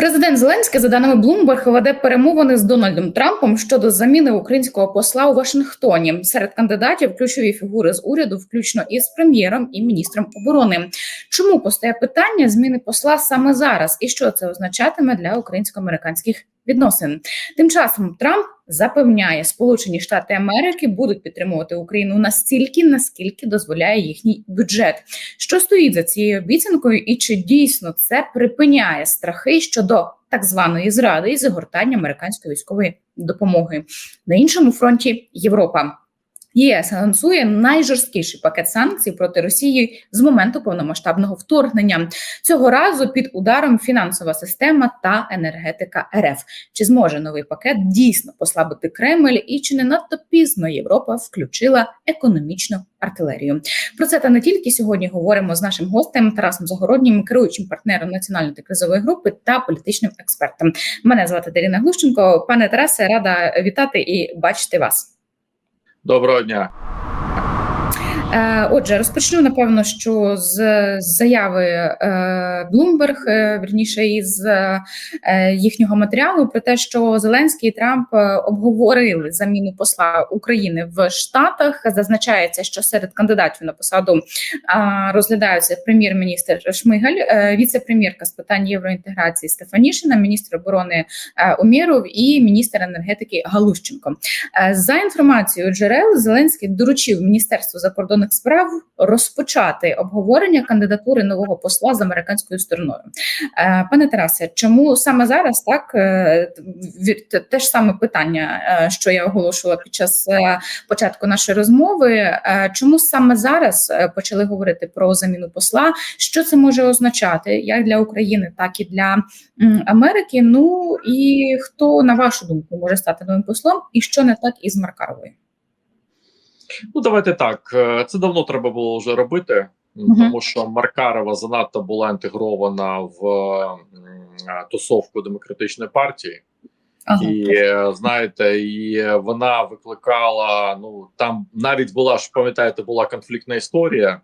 Президент Зеленський, за даними Bloomberg, веде перемовини з Дональдом Трампом щодо заміни українського посла у Вашингтоні. Серед кандидатів ключові фігури з уряду, включно із прем'єром і міністром оборони. Чому постає питання зміни посла саме зараз, і що це означатиме для українсько-американських відносин? Тим часом Трамп запевняє, Сполучені Штати Америки будуть підтримувати Україну настільки, наскільки дозволяє їхній бюджет. Що стоїть за цією обіцянкою, і чи дійсно це припиняє страхи щодо так званої зради і загортання американської військової допомоги на іншому фронті Європа? ЄС анонсує найжорсткіший пакет санкцій проти Росії з моменту повномасштабного вторгнення. Цього разу під ударом фінансова система та енергетика РФ. Чи зможе новий пакет дійсно послабити Кремль? І чи не надто пізно Європа включила економічну артилерію? Про це та не тільки сьогодні говоримо з нашим гостем Тарасом Загороднім, керуючим партнером національної кризової групи та політичним експертом. Мене звати Дарина Глущенко. Пане Тарасе, рада вітати і бачити вас. Доброго дня. Е, Отже, розпочну напевно, що з заяви Bloomberg, е, верніше із е, їхнього матеріалу про те, що Зеленський і Трамп обговорили заміну посла України в Штатах. Зазначається, що серед кандидатів на посаду розглядаються прем'єр-міністр Шмигаль, віце-прем'єрка з питань євроінтеграції Стефанішина, міністр оборони Умєров і міністр енергетики Галущенко. За інформацією джерел, Зеленський доручив Міністерству закордонних справ розпочати обговорення кандидатури нового посла з американською стороною. Е, Пане Тарасе, чому саме зараз так е, те- ж саме питання, е, що я оголошувала під час початку нашої розмови? Чому саме зараз почали говорити про заміну посла? Що це може означати як для України, так і для Америки? Ну і хто на вашу думку може стати новим послом, і що не так із Маркаровою? Ну давайте так. е, Це давно треба було вже робити, Мгм. тому що Маркарова занадто була інтегрована в е, тусовку демократичної партії, Ага. і е, знаєте, і вона викликала. Ну там навіть була ж пам'ятаєте, була конфліктна історія.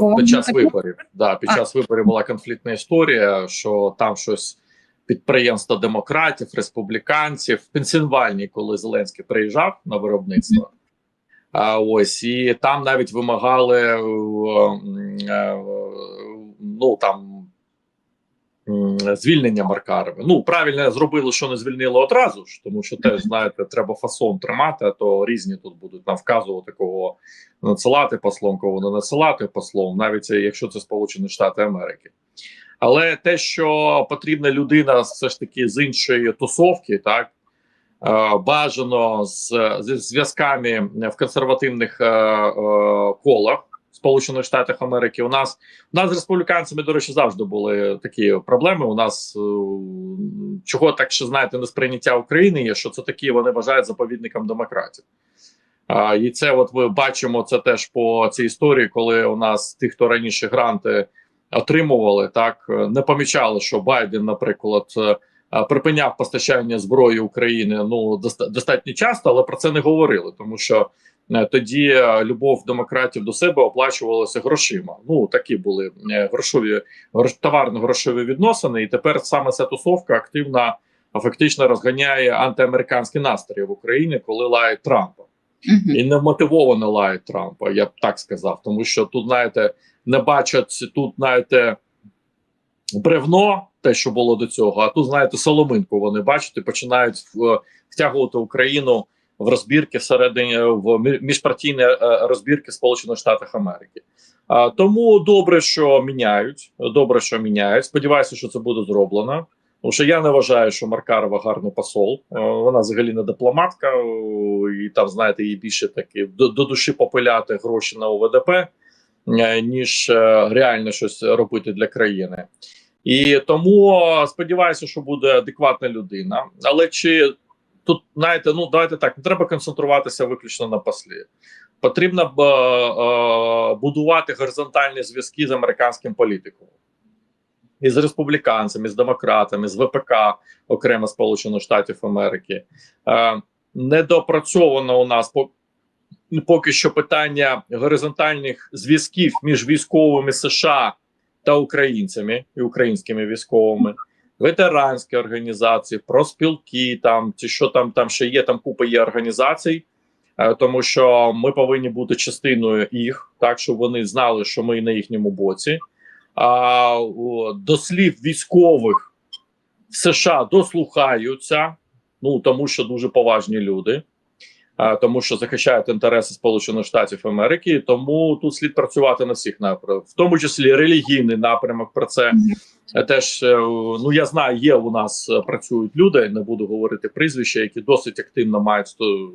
Була Під час виборів, да, під А. час виборів була конфліктна історія, що там щось підприємства демократів, республіканців, в Пенсильванії, коли Зеленський приїжджав на виробництво. А ось і там навіть вимагали е, е, ну там звільнення Маркарови. Ну правильно зробили, що не звільнили одразу ж, тому що теж знаєте, треба фасон тримати, а то різні тут будуть нам вказувати кого надсилати послом, кого не надсилати послом, навіть якщо це Сполучені Штати Америки. Але те, що потрібна людина все ж таки з іншої тусовки, так е, бажано з, зв'язками в консервативних е, е, колах Сполучених Штатів Америки. У нас у нас з республіканцями, до речі, завжди були такі проблеми. У нас е, чого так ще знаєте, несприйняття України є, що це такі вони вважають заповідником демократів. А, і це, от ми бачимо це теж по цій історії, коли у нас ті, хто раніше гранти отримували, так е, не помічали, що Байден, наприклад, е, е, припиняв постачання зброї України ну достатньо часто, але про це не говорили, тому що е, тоді е, любов демократів до себе оплачувалася грошима. Ну такі були е, грошові грош, товарно-грошові відносини, і тепер саме ця тусовка активно фактично розганяє антиамериканські настрої в Україні, коли лають Трампа Мгм. і невмотивовано лають Трампа, я б так сказав. Тому що тут, знаєте, не бачать тут, знаєте, бревно, те, що було до цього, а тут, знаєте, соломинку вони бачать і починають втягувати Україну в розбірки всередині в мі- міжпартійні е, розбірки Сполучених Штатів Америки. А, тому добре, що міняють. Добре, що міняють. Сподіваюся, що це буде зроблено. Тому що я не вважаю, що Маркарова гарний посол. Е, Вона взагалі не дипломатка, і там, знаєте, їй більше таки до, до душі попиляти гроші на ОВДП, е, ніж е, реально щось робити для країни. І тому е, сподіваюся, що буде адекватна людина. Але чи тут, знаєте, ну давайте так, не треба концентруватися виключно на послі. Потрібно б е, е, будувати горизонтальні зв'язки з американським політиком. І з республіканцями, з демократами, з ВПК, окремо Сполучених Штатів Америки. Е, недопрацьовано у нас по, поки що питання горизонтальних зв'язків між військовими США та українцями і українськими військовими. ветеранські організації, проспілки, там чи що там, там ще є, там купа є організацій. Е, Тому що ми повинні бути частиною їх, так щоб вони знали, що ми на їхньому боці. А до слів військових в США дослухаються, ну тому що дуже поважні люди, тому що захищають інтереси Сполучених Штатів Америки. Тому тут слід працювати на всіх напрямках, в тому числі релігійний напрямок. Про це е, теж е, ну я знаю, є у нас е, працюють люди. Не буду говорити прізвища, які досить активно мають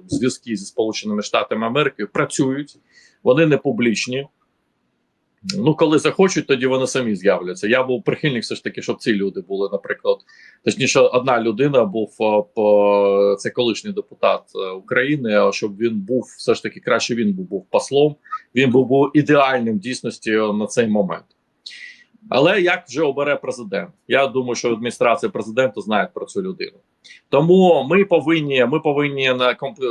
зв'язки зі Сполученими Штатами Америки. Працюють, вони не публічні. Ну, коли захочуть, тоді вони самі з'являться. Я був прихильник, все ж таки, щоб ці люди були, наприклад, точніше, одна людина був е, по це колишній депутат е, України. А щоб він був все ж таки краще, він був, був послом. Він був, був ідеальним в дійсності на цей момент. Але як вже обере президент? Я думаю, що адміністрація президента знає про цю людину. Тому ми повинні ми повинні на комп... е, е,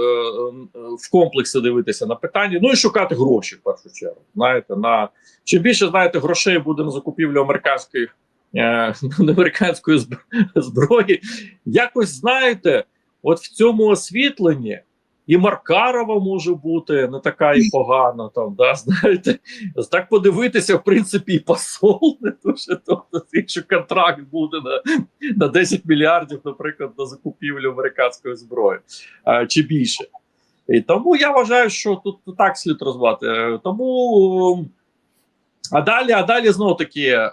в комплексі дивитися на питання. Ну і шукати гроші в першу чергу. Знаєте, на чим більше знаєте, грошей буде на закупівлю американської е, американської зб- зброї. Якось знаєте, от в цьому освітленні і Маркарова може бути не така і погана. Там да знаєте, так подивитися, в принципі, і посол не дуже. Тобто, якщо контракт буде на, на 10 мільярдів, наприклад, на закупівлю американської зброї а, чи більше. І тому я вважаю, що тут так слід розвивати. Тому. А далі, а далі знову таки, е,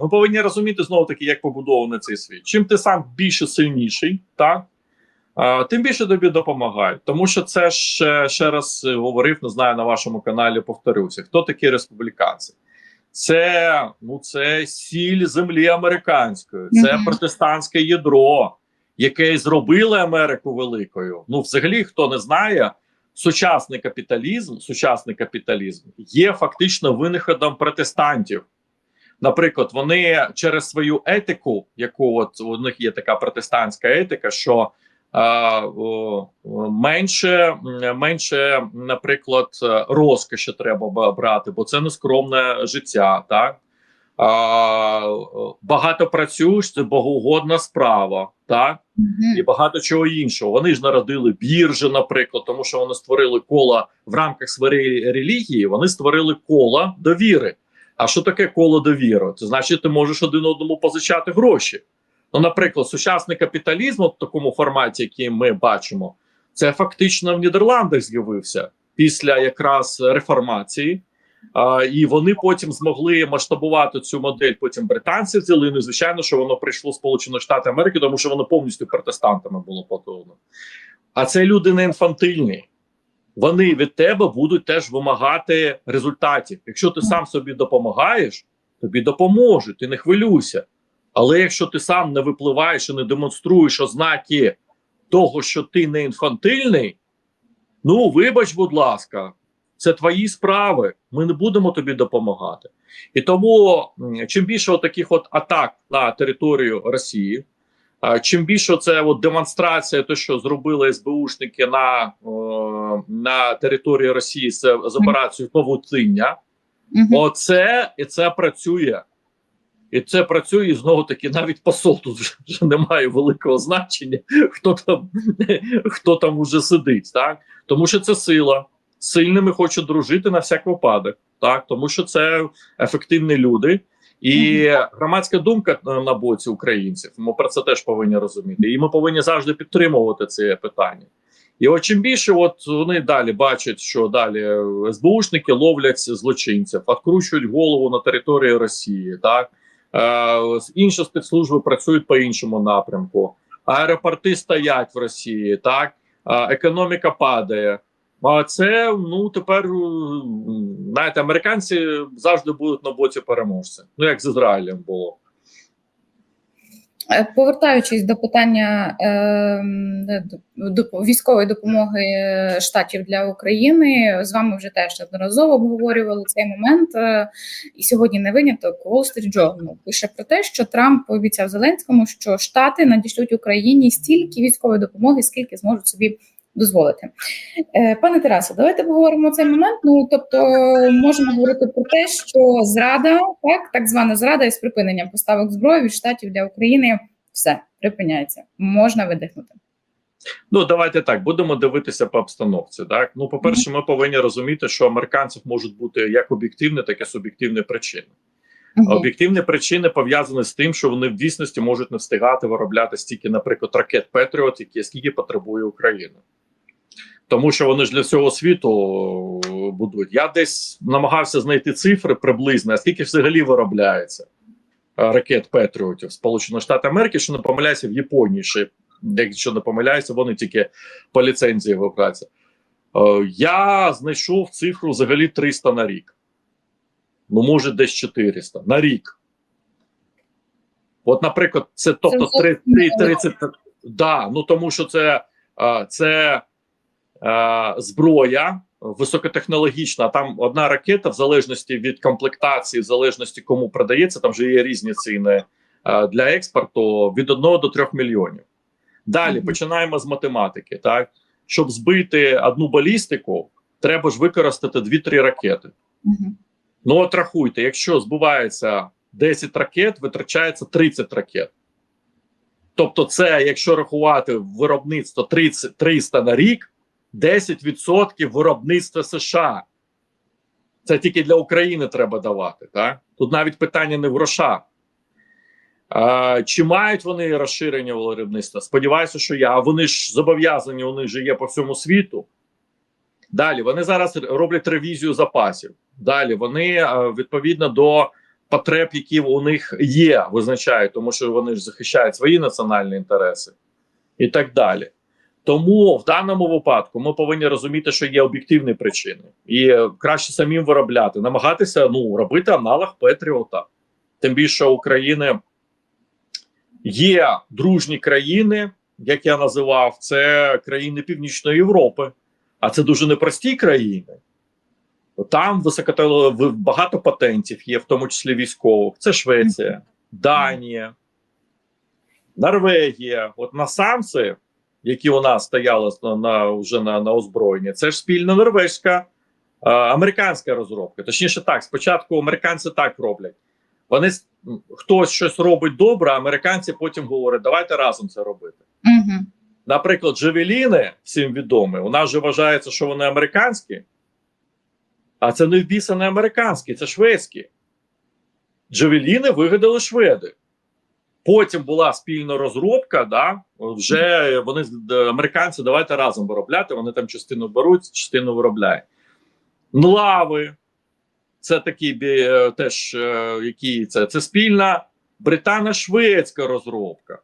ми повинні розуміти знову таки, як побудований цей світ. Чим ти сам більше сильніший, так тим більше тобі допомагають. Тому що це ще, ще раз говорив, не знаю, на вашому каналі повторюся. Хто такі республіканці? Це ну це сіль землі американської, це протестантське ядро, яке зробило Америку великою. Ну, взагалі, хто не знає, сучасний капіталізм, сучасний капіталізм є фактично винаходом протестантів. Наприклад, вони через свою етику, яку от у них є така протестантська етика, що менше, менше, наприклад, е, розкоші треба брати, бо це нескромне життя, так. Багато працюєш, це богоугодна справа, так і багато чого іншого. Вони ж народили біржі, наприклад, тому що вони створили кола в рамках своєї релігії. Вони створили кола довіри. А що таке коло довіри? Це значить, ти можеш один одному позичати гроші. Ну, наприклад, сучасний капіталізм в такому форматі, який ми бачимо, це фактично в Нідерландах з'явився після якраз реформації. А, і вони потім змогли масштабувати цю модель. Потім британці взяли. Ну, і, звичайно, що воно прийшло в Сполучені Штати Америки, тому що воно повністю протестантами було потовано. А це люди не інфантильні. Вони від тебе будуть теж вимагати результатів. Якщо ти сам собі допомагаєш, тобі допоможуть, ти не хвилюйся. Але якщо ти сам не випливаєш і не демонструєш ознаки того, що ти не інфантильний, ну вибач, будь ласка, це твої справи. Ми не будемо тобі допомагати. І тому чим більше таких от атак на територію Росії, чим більше це от демонстрація, те, що зробили СБУшники на, о, на території Росії з, з операцією Павутиння, Мгм. Оце і це працює. І це працює і знову таки, навіть посол тут вже, вже немає великого значення, хто там хто там уже сидить, так тому що це сила. Сильними хочуть дружити на всяк випадок, так тому що це ефективні люди, і громадська думка на, боці українців. Ми про це теж повинні розуміти. І ми повинні завжди підтримувати це питання. І от чим більше, от вони далі бачать, що далі СБУшники ловлять злочинців, откручують голову на території Росії, так інші спецслужби працюють по іншому напрямку. Аеропорти стоять в Росії, так е, економіка падає. А це ну тепер е, знаєте, американці завжди будуть на боці переможця. Ну як з Ізраїлем було. Е, Повертаючись до питання е, до, військової допомоги е, штатів для України, з вами вже теж неодноразово обговорювали цей момент. Е, і сьогодні не виняток Wall Journal пише про те, що Трамп пообіцяв Зеленському, що Штати надішлють Україні стільки військової допомоги, скільки зможуть собі дозволити. Е, Пане Тарасе, давайте поговоримо цей момент. Ну тобто, можемо говорити про те, що зрада, так так звана зрада із припиненням поставок зброї від штатів для України, все припиняється. Можна видихнути. Ну, давайте так будемо дивитися по обстановці. Так, ну, по-перше, ми повинні розуміти, що американців можуть бути як об'єктивні, так і суб'єктивні причини. Мгм. Об'єктивні причини пов'язані з тим, що вони в дійсності можуть не встигати виробляти стільки, наприклад, ракет Петріот, які скільки потребує Україна. Тому що вони ж для всього світу е, будують. Я десь намагався знайти цифри приблизно, скільки взагалі виробляється е, ракет Петріотів Сполучених Штатів Америки, що не помиляюся в Японії, ще, якщо не помиляюся, вони тільки по ліцензії випрацюються. Е, Я знайшов цифру взагалі 300 на рік. Ну, може, десь 400 на рік. От, наприклад, це тобто Це три- зовсім три- мало. 30. Да, ну тому що це, це зброя високотехнологічна. Там одна ракета, в залежності від комплектації, в залежності кому продається, там вже є різні ціни для експорту від 1 до 3 мільйонів. Далі Мгм. починаємо з математики. Так, щоб збити одну балістику, треба ж використати 2-3 ракети. Мгм. Ну, от рахуйте, якщо збувається 10 ракет, витрачається 30 ракет. Тобто, це, якщо рахувати виробництво 30, 300 на рік, 10% виробництва США. Це тільки для України треба давати. Так? Тут навіть питання не в грошах. А, чи мають вони розширення виробництва? Сподіваюся, що я. А вони ж зобов'язані, вони ж є по всьому світу. Далі вони зараз роблять ревізію запасів. Далі вони е, відповідно до потреб, які у них є, визначають, тому що вони ж захищають свої національні інтереси і так далі. Тому в даному випадку ми повинні розуміти, що є об'єктивні причини, і е, краще самим виробляти, намагатися ну робити аналог Петріота. Тим більше України є дружні країни, як я називав, це країни Північної Європи. А це дуже непрості країни. Там високотело багато патентів є, в тому числі військових. Це Швеція, Данія, Норвегія. От на самці, які у нас стояли на, на вже на, на озброєнні, це ж спільна норвезька, а, американська розробка. Точніше, так, спочатку американці так роблять. Вони хтось щось робить добре, а американці потім говорять, давайте разом це робити. Мгм. Наприклад, Джавеліни, всім відомі, у нас же вважається, що вони американські, а це не біса не американські, це шведські. Джавеліни вигадали шведи. Потім була спільна розробка, да, вже вони американці давайте разом виробляти. Вони там частину беруть, частину виробляють. Млави, це такі е, теж е, які це, це спільна британо-шведська розробка.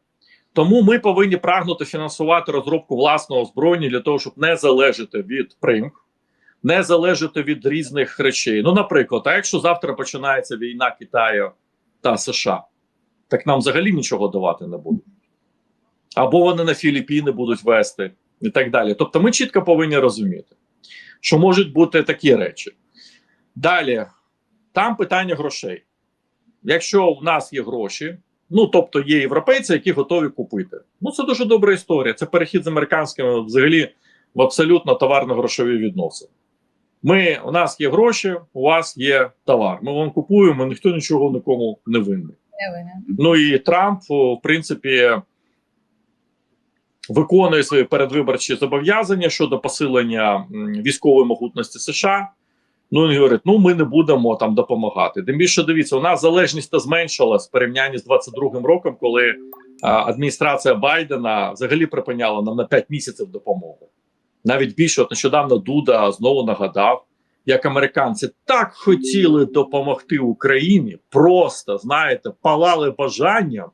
Тому ми повинні прагнути фінансувати розробку власного озброєння для того, щоб не залежати від примх, не залежати від різних речей. Ну, наприклад, а якщо завтра починається війна Китаю та США, так нам взагалі нічого давати не будуть. Або вони на Філіппіни будуть вести і так далі. Тобто, ми чітко повинні розуміти, що можуть бути такі речі. Далі, там питання грошей. Якщо в нас є гроші, ну тобто є європейці, які готові купити. Ну це дуже добра історія. Це перехід з американськими взагалі в абсолютно товарно-грошові відносини. Ми, у нас є гроші, у вас є товар. Ми вам купуємо, ніхто нічого нікому не винний. Ну і Трамп, в принципі, виконує свої передвиборчі зобов'язання щодо посилення військової могутності США. Ну він говорить: ну ми не будемо там допомагати. Тим більше дивіться, у нас залежність та зменшилась в порівнянні з 22-м роком, коли а, адміністрація Байдена взагалі припиняла нам на 5 місяців допомогу. Навіть більше от нещодавно Дуда знову нагадав, як американці так хотіли допомогти Україні, просто знаєте, палали бажанням,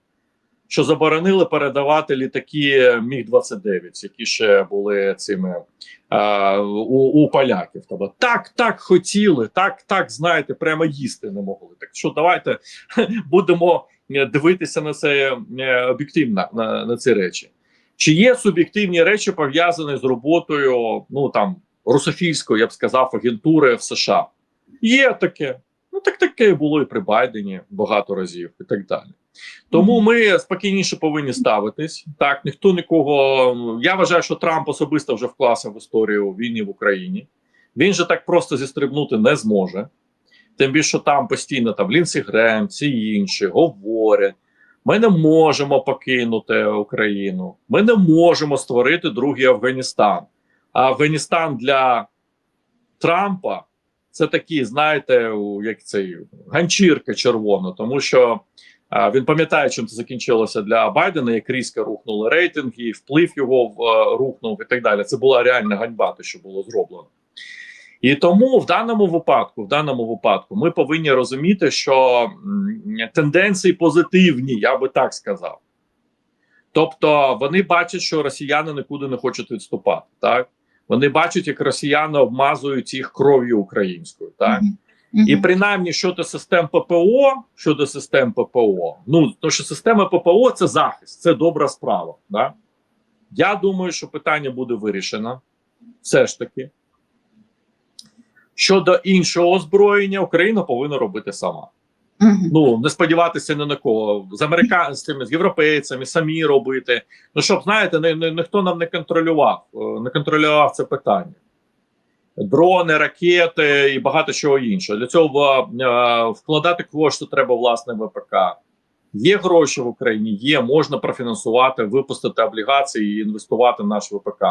що заборонили передавати літаки Міг 29 які ще були цими а, у, у поляків. Тобто так, так хотіли, так, так знаєте, прямо їсти не могли. Так що давайте будемо е, дивитися на це е, об'єктивно на, на ці речі. Чи є суб'єктивні речі пов'язані з роботою, ну там русофільської, я б сказав, агентури в США? Є таке. Ну так таке було і при Байдені багато разів, і так далі. Тому ми спокійніше повинні ставитись. Так, ніхто нікого. Я вважаю, що Трамп особисто вже вклався в історію війни в Україні. Він же так просто зістрибнути не зможе. Тим більше що там постійно там Лінсі Грем, ці інші говорять. Ми не можемо покинути Україну. Ми не можемо створити другий Афганістан. А Афганістан для Трампа це такі, знаєте, як цей ганчірка червона, тому що він пам'ятає, чим це закінчилося для Байдена, як різко рухнули рейтинги, вплив його в е, рухнув і так далі. Це була реальна ганьба, те, що було зроблено. І тому в даному випадку, в даному випадку, ми повинні розуміти, що тенденції позитивні, я би так сказав. Тобто вони бачать, що росіяни нікуди не хочуть відступати. Так вони бачать, як росіяни обмазують їх кров'ю українською. Так Мгм. І принаймні щодо систем ППО, щодо систем ППО, ну то що система ППО це захист, це добра справа. Да? Я думаю, що питання буде вирішено все ж таки. Щодо іншого озброєння, Україна повинна робити сама. Ну не сподіватися ні на кого з американцями, з європейцями, самі робити. Ну щоб знаєте, не, не, ніхто нам не контролював, е, не контролював це питання. Дрони, ракети і багато чого іншого. Для цього е, вкладати кошти треба власне в ВПК. Є гроші в Україні, є, можна профінансувати, випустити облігації і інвестувати в наш ВПК.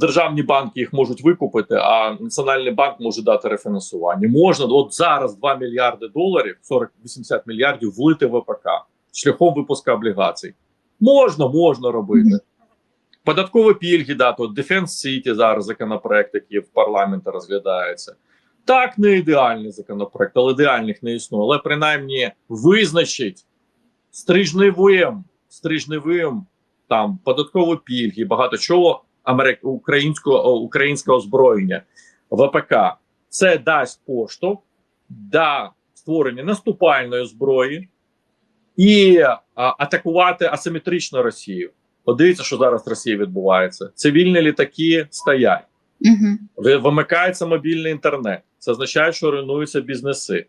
Державні банки їх можуть викупити, а Національний банк може дати рефінансування. Можна от зараз 2 мільярди доларів, 40-80 мільярдів влити в ВПК шляхом випуску облігацій. Можна, можна робити. Податкові пільги дати. От Defense City зараз законопроект, який в парламенті розглядається. Так, не ідеальний законопроект, але ідеальних не існує. Але принаймні визначить стрижневим, стрижневим там податкові пільги, багато чого українського українського озброєння ВПК. Це дасть поштовх до створення наступальної зброї і а, атакувати асиметрично Росію. Подивіться, що зараз в Росії відбувається. Цивільні літаки стоять. Ви- Вимикається мобільний інтернет. Це означає, що руйнуються бізнеси.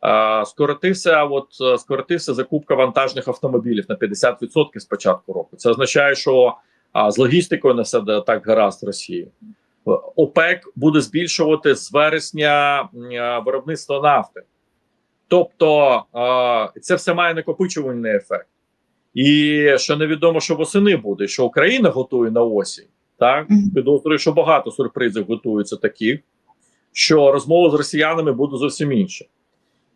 А, скоротився, от е, скоротився закупка вантажних автомобілів на 50% з початку року. Це означає, що а, з логістикою не все так гаразд в Росії. Е, ОПЕК буде збільшувати з вересня е, виробництво нафти. Тобто це все має накопичувальний ефект. І що невідомо, що восени буде, що Україна готує на осінь. Так, підозрюю, що багато сюрпризів готується таких, що розмова з росіянами буде зовсім інша.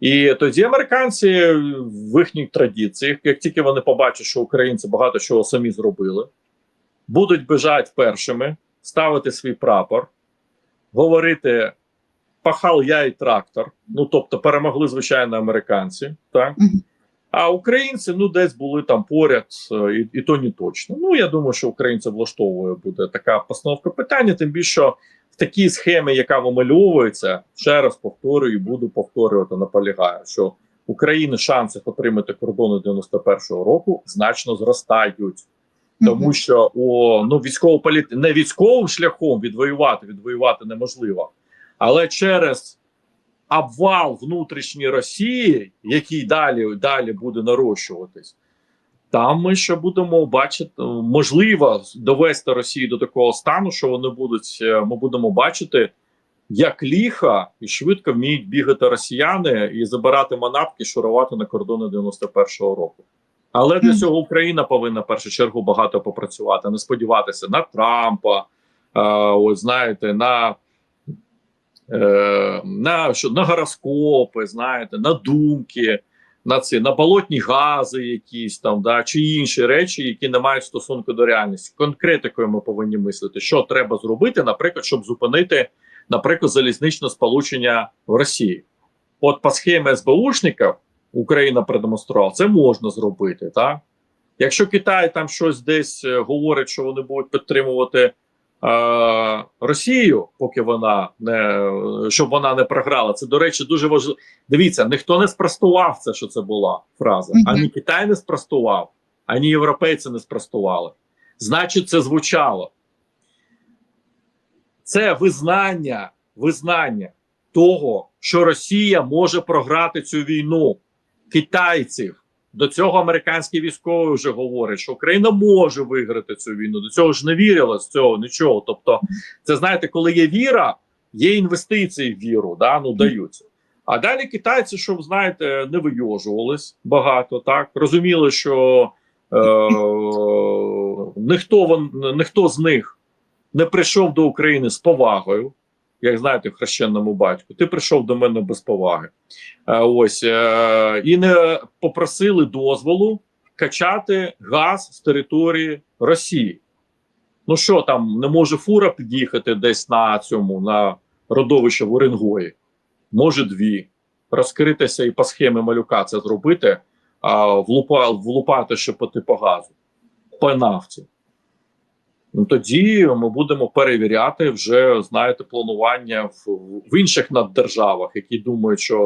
І тоді американці в їхніх традиціях, як тільки вони побачать, що українці багато чого самі зробили, будуть бежати першими, ставити свій прапор, говорити пахал я і трактор. Ну тобто перемогли звичайно американці, так. А українці ну десь були там поряд, е, і, і то не точно. Ну я думаю, що українців влаштовує буде така постановка питання. Тим більше що в такій схемі, яка вимальовується, ще раз повторюю, і буду повторювати, наполягаю, що України шанси отримати кордони 91-го року значно зростають. Тому що о, ну військово політ... не військовим шляхом відвоювати, відвоювати неможливо, але через обвал внутрішньої Росії, який далі далі буде нарощуватись, там ми ще будемо бачити, можливо, довести Росію до такого стану, що вони будуть, е, ми будемо бачити, як ліха і швидко вміють бігати росіяни і забирати манапки, шурувати на кордони 91-го року. Але для цього Україна повинна в першу чергу багато попрацювати, не сподіватися на Трампа, е, ось знаєте, на, е, на, що, на гороскопи, знаєте, на думки, на ці на болотні гази, якісь там, да, чи інші речі, які не мають стосунку до реальності. Конкретикою ми повинні мислити, що треба зробити, наприклад, щоб зупинити, наприклад, залізничне сполучення в Росії. От по схемі СБУшників Україна продемонструвала, це можна зробити. так Якщо Китай там щось десь е, говорить, що вони будуть підтримувати е, Росію, поки вона не щоб вона не програла, це до речі дуже важливо. Дивіться, ніхто не спростував це, що це була фраза. Ані Китай не спростував, ані європейці не спростували. Значить, це звучало. Це визнання, визнання того, що Росія може програти цю війну. китайців. До цього американські військові вже говорять, що Україна може виграти цю війну. До цього ж не вірила з цього нічого. Тобто, це знаєте, коли є віра, є інвестиції в віру, да, ну даються. А далі китайці, щоб знаєте, не вийожувались багато, так розуміли, що е, ніхто вон, ніхто з них не прийшов до України з повагою, як знаєте, в хрещенному батьку. Ти прийшов до мене без поваги. Е, ось е, і не попросили дозволу качати газ з території Росії. Ну що там, не може фура під'їхати десь на цьому на родовище в Уренгої? Може, дві. Розкритися і по схемі малюка це зробити, а влупа, влупати ще по типу газу, по нафті. Ну тоді ми будемо перевіряти вже, знаєте, планування в, в інших наддержавах, які думають, що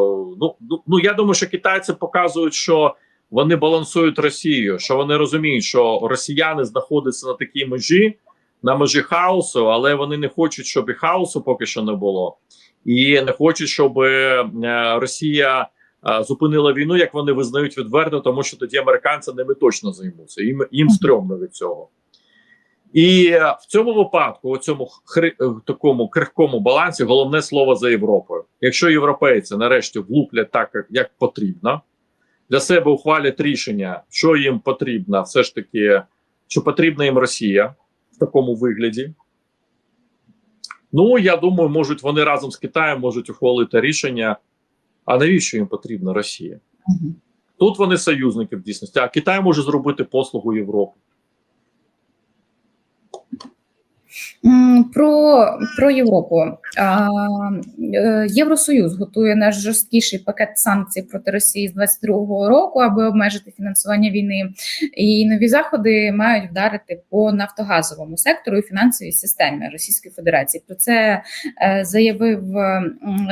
ну, ну, ну я думаю, що китайці показують, що вони балансують Росію, що вони розуміють, що росіяни знаходяться на такій межі, на межі хаосу, але вони не хочуть, щоб і хаосу поки що не було, і не хочуть, щоб е, Росія е, зупинила війну, як вони визнають відверто, тому що тоді американці ними точно займуться. Їм їм стрьомно від цього. І в цьому випадку, у цьому хри, е, такому крихкому балансі, головне слово за Європою. Якщо європейці нарешті влуплять так, як- потрібно, для себе ухвалять рішення, що їм потрібно, все ж таки, що потрібна їм Росія в такому вигляді. Ну, я думаю, можуть вони разом з Китаєм можуть ухвалити рішення. А навіщо їм потрібна Росія? Тут вони союзники в дійсності, а Китай може зробити послугу Європи. Про, про Європу. Е, Євросоюз готує наш жорсткіший пакет санкцій проти Росії з 22-го року, аби обмежити фінансування війни. І нові заходи мають вдарити по нафтогазовому сектору і фінансовій системі Російської Федерації. Про це е, заявив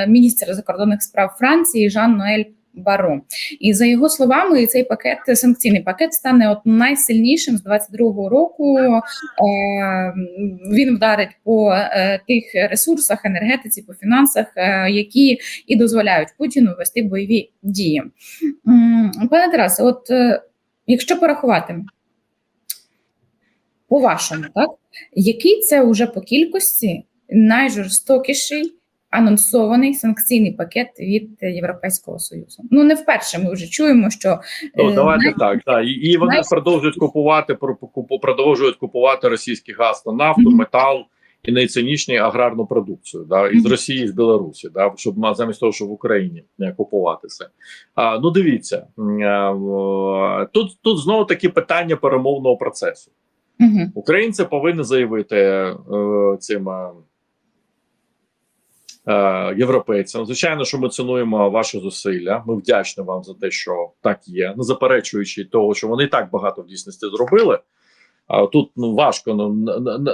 міністр закордонних справ Франції Жан Ноель. Баро і за його словами, цей пакет санкційний пакет стане от найсильнішим з 22-го року. Е, він вдарить по е, тих ресурсах, енергетиці, по фінансах, е, які і дозволяють Путіну вести бойові дії. Пане Тарасе, от якщо порахувати по вашому, так який це уже по кількості найжорстокіший анонсований санкційний пакет від Європейського Союзу? Ну не вперше ми вже чуємо, що Ну, е, давайте най- так. Да. І, і вони най- продовжують купувати продовжують купувати російський газ на нафту, Мгм. метал і найцінніші аграрну продукцію. Да, із. Росії, з Білорусі, да, щоб замість того, щоб в Україні купувати це. А, ну дивіться, в- тут, тут знову таки питання перемовного процесу. Мгм. Українці повинні заявити е, цим е, е, європейцям. Звичайно, що ми цінуємо ваші зусилля. Ми вдячні вам за те, що так є, не заперечуючи того, що вони і так багато в дійсності зробили. А тут ну важко ну,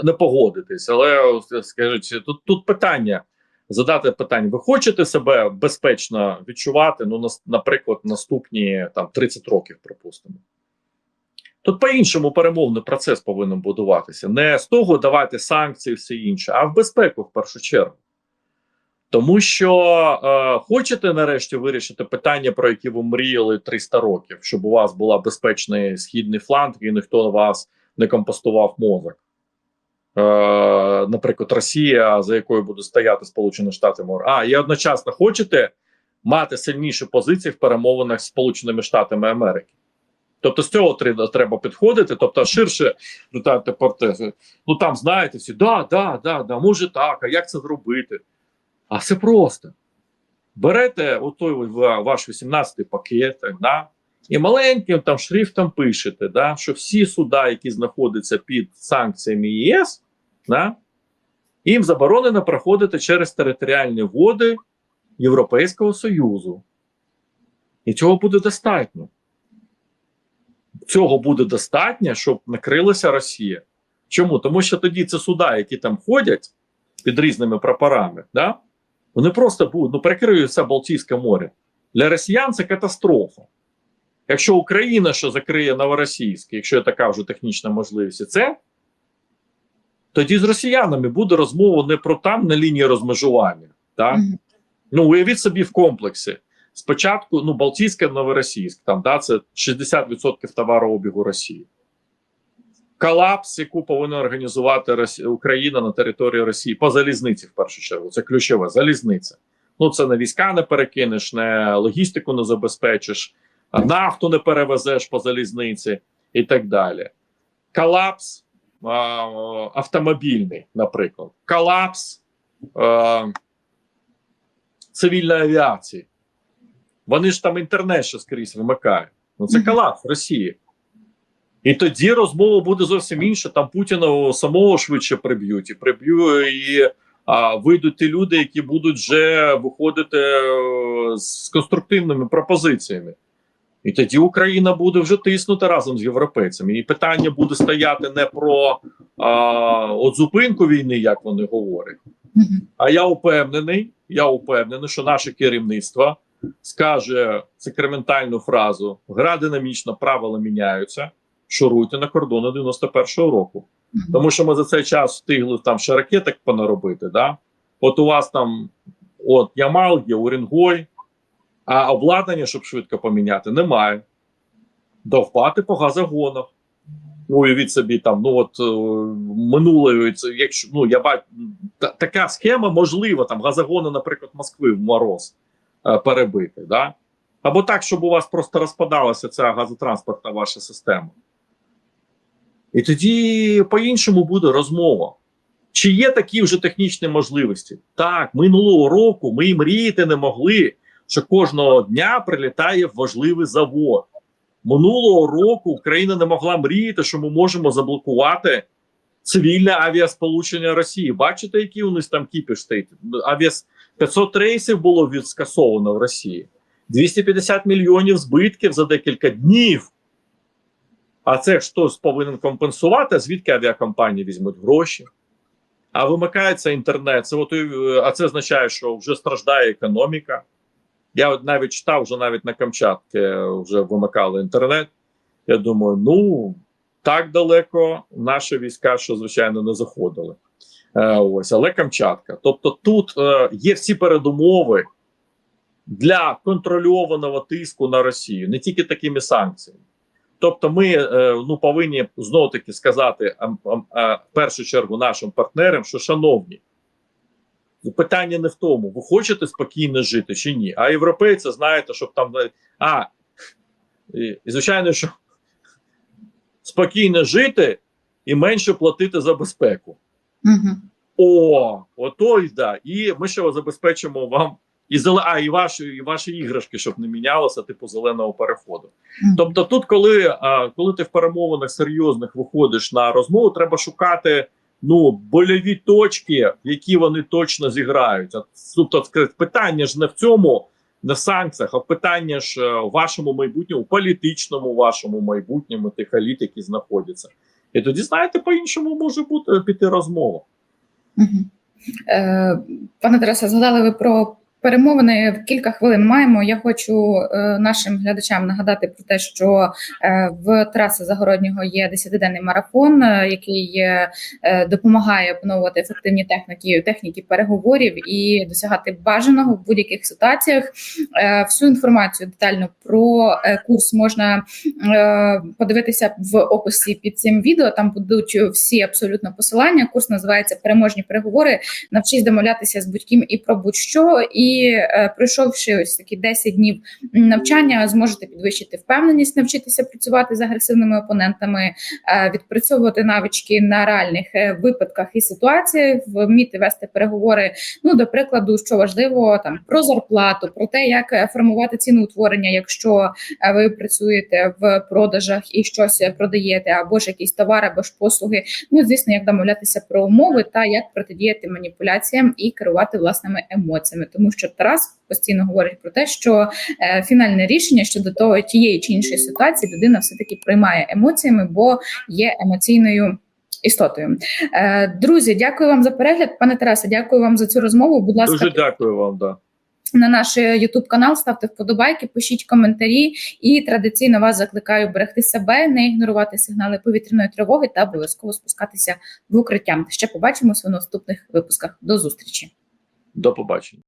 не, погодитись, але скажіть, тут тут питання задати питання: ви хочете себе безпечно відчувати? Ну, наприклад, наступні там 30 років, припустимо. Тут по-іншому перемовний процес повинен будуватися. Не з того давати санкції, все інше, а в безпеку в першу чергу. Тому що е, хочете нарешті вирішити питання, про які ви мріяли 300 років, щоб у вас була безпечний східний фланг і ніхто вас не компостував мозок. Е, наприклад, Росія, за якою буде стояти Сполучені Штати Мор. А і одночасно хочете мати сильніші позиції в перемовинах з Сполученими Штатами Америки. Тобто з цього треба, підходити, тобто ширше літати портези. Ну там знаєте всі, да, да, да, да, може так, а як це зробити? А все просто. Берете отой ваш 18-й пакет, да, і маленьким там шрифтом пишете, да, що всі суда, які знаходяться під санкціями ЄС, да, їм заборонено проходити через територіальні води Європейського Союзу. І цього буде достатньо. Цього буде достатньо, щоб накрилася Росія. Чому? Тому що тоді це суда, які там ходять під різними прапорами, да? Вони просто будуть ну, перекриють все Балтійське море. Для росіян це катастрофа. Якщо Україна що закриє Новоросійськ, якщо є така вже технічна можливість, і це, тоді з росіянами буде розмова не про там на лінії розмежування. Так? Мгм. Ну, уявіть собі в комплексі. спочатку ну Балтійське, Новоросійськ, там да, це 60% товарообігу Росії. Колапс, яку повинна організувати. Україна на території Росії по залізниці, в першу чергу. Це ключове залізниця. Ну це не війська не перекинеш, не логістику не забезпечиш, нафту не перевезеш по залізниці і так далі. Колапс а, автомобільний, наприклад, колапс а, цивільної авіації. Вони ж там інтернет ще скрізь вимикають. Ну це колапс Росії. І тоді розмова буде зовсім інша. Там Путіна самого швидше приб'ють і приб'ють і а, вийдуть ті люди, які будуть вже виходити е, з конструктивними пропозиціями. І тоді Україна буде вже тиснути разом з європейцями. І питання буде стояти не про а, от зупинку війни, як вони говорять. А я упевнений, я упевнений, що наше керівництво скаже секрементальну фразу: гра динамічна, правила міняються. Шуруйте на кордони 91-го року. Тому що ми за цей час встигли там ще ракеток понаробити. Да? От у вас там от Ямал є, Урінгой, а обладнання, щоб швидко поміняти, немає. Довпати по газогонах. Ну, уявіть собі, там, ну от е, минулої, якщо ну я бачу, та, така схема можлива, там газогони, наприклад, Москви в мороз е, перебити, да? Або так, щоб у вас просто розпадалася ця газотранспортна ваша система. І тоді по-іншому буде розмова. Чи є такі вже технічні можливості? Так, минулого року ми і мріяти не могли, що кожного дня прилітає важливий завод. Минулого року Україна не могла мріяти, що ми можемо заблокувати цивільне авіасполучення Росії. Бачите, які у них там кіпіш стоїть? Авіас 500 рейсів було від скасовано в Росії, 250 мільйонів збитків за декілька днів. А це хтось повинен компенсувати, звідки авіакомпанії візьмуть гроші. А вимикається інтернет. Це от, е, а це означає, що вже страждає економіка. Я от навіть читав, вже навіть на Камчатці вже вимикали інтернет. Я думаю, ну так далеко наші війська, що звичайно не заходили. Е, ось, але Камчатка. Тобто, тут е, є всі передумови для контрольованого тиску на Росію, не тільки такими санкціями. Тобто, ми е, ну повинні знову таки сказати в першу чергу нашим партнерам, що шановні, питання не в тому, ви хочете спокійно жити чи ні. А європейці знаєте, щоб там а і, звичайно, що спокійно жити і менше платити за безпеку. Мгм. О, ото й да. І ми ще забезпечимо вам і зеле... а, і ваші, і ваші іграшки, щоб не мінялося, типу зеленого переходу. Мгм. Тобто, тут, коли, а, коли ти в перемовинах серйозних виходиш на розмову, треба шукати ну больові точки, які вони точно зіграють. А, Тобто, питання ж не в цьому, не в санкціях, а питання ж е, в вашому майбутньому, політичному вашому майбутньому тих еліт, які знаходяться. І тоді, знаєте, по-іншому може бути піти розмова. Мгм. Е, Пане Тарасе, згадали ви про перемовини. Кілька хвилин маємо. Я хочу е, нашим глядачам нагадати про те, що е, в Тараса Загороднього є 10-денний марафон, е, який допомагає опановувати ефективні техніки, техніки переговорів і досягати бажаного в будь-яких ситуаціях. Всю інформацію детально про курс можна подивитися в описі під цим відео. Там будуть всі абсолютно посилання. Курс називається Переможні переговори. Навчись домовлятися з будь-ким і про будь-що. І е, пройшовши ось такі 10 днів навчання, зможете підвищити впевненість, навчитися працювати з агресивними опонентами, е, відпрацьовувати навички на реальних е, випадках і ситуаціях, вміти вести переговори. Ну, до прикладу, що важливо там про зарплату, про те, як формувати ціноутворення, якщо ви працюєте в продажах і щось продаєте, або ж якийсь товар, або ж послуги. Ну, звісно, як домовлятися про умови та як протидіяти маніпуляціям і керувати власними емоціями, тому що Тарас постійно говорить про те, що е, фінальне рішення щодо того тієї чи іншої ситуації людина все таки приймає емоціями, бо є емоційною. Істотою, Е, друзі, дякую вам за перегляд. Пане Тарасе, дякую вам за цю розмову. Будь ласка, Дуже дякую вам. Да. на наш Ютуб канал, ставте вподобайки, пишіть коментарі і традиційно вас закликаю берегти себе, не ігнорувати сигнали повітряної тривоги та обов'язково спускатися в укриття. Ще побачимося в наступних випусках. До зустрічі. До побачення.